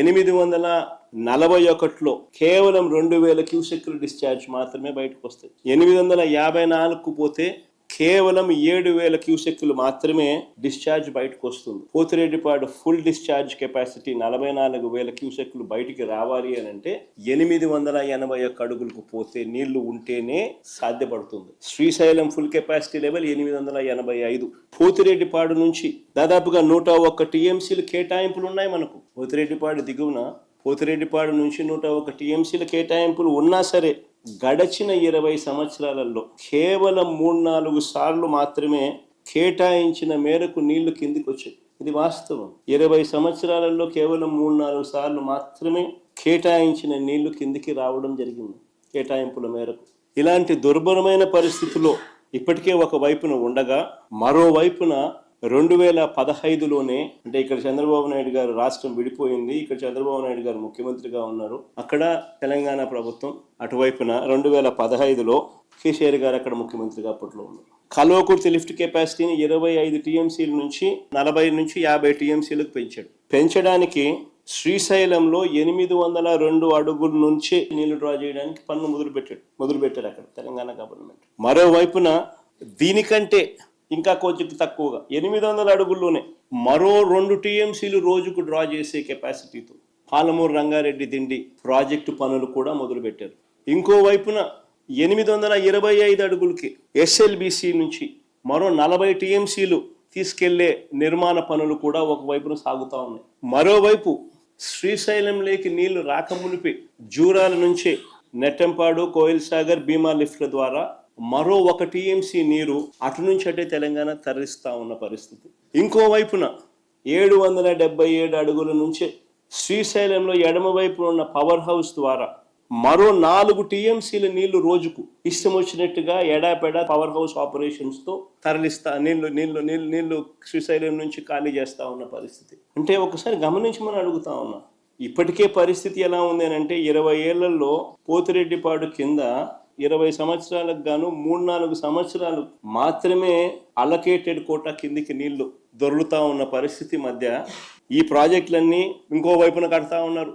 ఎనిమిది వందల నలభై ఒకటిలో కేవలం రెండు వేల క్యూసెక్లు డిశ్చార్జ్ మాత్రమే బయటకు వస్తాయి. ఎనిమిది వందల యాభై నాలుగుకు పోతే కేవలం ఏడు వేల క్యూసెక్లు మాత్రమే డిశ్చార్జ్ బయటకు వస్తుంది. పోతిరెడ్డిపాడు ఫుల్ డిశ్చార్జ్ కెపాసిటీ నలభై నాలుగు వేల క్యూసెక్లు బయటికి రావాలి అని అంటే ఎనిమిది వందల ఎనభై ఒక్క అడుగులకు పోతే నీళ్ళు ఉంటేనే సాధ్యపడుతుంది. శ్రీశైలం ఫుల్ కెపాసిటీ లెవెల్ ఎనిమిది వందల ఎనభై ఐదు. పోతిరెడ్డిపాడు నుంచి దాదాపుగా నూట ఒక్క టీఎంసీలు కేటాయింపులు ఉన్నాయి మనకు. పోతిరెడ్డిపాడు దిగువన పోతిరెడ్డిపాడు నుంచి నూట ఒక టీఎంసీల కేటాయింపులు ఉన్నా సరే గడచిన ఇరవై సంవత్సరాలలో కేవలం మూడు నాలుగు సార్లు మాత్రమే కేటాయించిన మేరకు నీళ్ళు కిందికి వచ్చాయి. ఇది వాస్తవం. ఇరవై సంవత్సరాలలో కేవలం మూడు నాలుగు సార్లు మాత్రమే కేటాయించిన నీళ్ళు కిందికి రావడం జరిగింది కేటాయింపుల మేరకు. ఇలాంటి దుర్భరమైన పరిస్థితిలో ఇప్పటికే ఒక వైపున ఉండగా మరోవైపున రెండు వేల పదహైదులోనే అంటే ఇక్కడ చంద్రబాబు నాయుడు గారు రాష్ట్రం విడిపోయింది. ఇక్కడ చంద్రబాబు నాయుడు గారు ముఖ్యమంత్రిగా ఉన్నారు. అక్కడ తెలంగాణ ప్రభుత్వం అటువైపున రెండు వేల పదహైదులో కేసీఆర్ గారు అక్కడ ముఖ్యమంత్రిగా అప్పట్లో ఉన్నారు. కల్వకుర్తి లిఫ్ట్ కెపాసిటీని ఇరవై ఐదు టీఎంసీల నుంచి నలభై నుంచి యాభై టీఎంసీలకు పెంచాడు. పెంచడానికి శ్రీశైలంలో ఎనిమిది వందల రెండు అడుగుల నుంచి నీళ్ళు డ్రా చేయడానికి పన్ను మొదలు పెట్టాడు అక్కడ తెలంగాణ గవర్నమెంట్. మరోవైపున దీనికంటే ఇంకా కొంచెం తక్కువగా. ఎనిమిది వందల అడుగుల్లోనే మరో రెండు టీఎంసీలు రోజుకు డ్రా చేసే కెపాసిటీతో పాలమూరు రంగారెడ్డి దిండి ప్రాజెక్టు పనులు కూడా మొదలుపెట్టారు. ఇంకోవైపున ఎనిమిది వందల ఇరవై ఐదు అడుగులకి ఎస్ఎల్బిసి నుంచి మరో నలభై టీఎంసీలు తీసుకెళ్ళే నిర్మాణ పనులు కూడా ఒకవైపున సాగుతూ ఉన్నాయి. మరోవైపు శ్రీశైలం లేకి నీళ్ళు రాకమునిపి జూరాల నుంచే నెట్టంపాడు కోయిల్ సాగర్ భీమా లిఫ్ట్ల ద్వారా మరో ఒక టీఎంసీ నీరు అటు నుంచి అటే తెలంగాణ తరలిస్తూ ఉన్న పరిస్థితి. ఇంకోవైపున ఏడు వందల డెబ్బై ఏడు అడుగుల నుంచి శ్రీశైలంలో ఎడమ వైపున ఉన్న పవర్ హౌస్ ద్వారా మరో నాలుగు టీఎంసీల నీళ్ళు రోజుకు ఇష్టం వచ్చినట్టుగా ఎడాపెడా పవర్ హౌస్ ఆపరేషన్స్తో తరలిస్తా నీళ్ళు నీళ్ళు నీళ్ళు నీళ్ళు శ్రీశైలం నుంచి ఖాళీ చేస్తా ఉన్న పరిస్థితి. అంటే ఒకసారి గమనించమని అడుగుతా ఉన్నా ఇప్పటికే పరిస్థితి ఎలా ఉంది అని అంటే ఇరవై ఏళ్ళలో పోతిరెడ్డిపాడు కింద ఇరవై సంవత్సరాలకు గాను మూడు నాలుగు సంవత్సరాలు మాత్రమే అలకేటెడ్ కోట కిందికి నీళ్ళు దొరుకుతా ఉన్న పరిస్థితి మధ్య ఈ ప్రాజెక్టులన్నీ ఇంకో వైపున కడతా ఉన్నారు.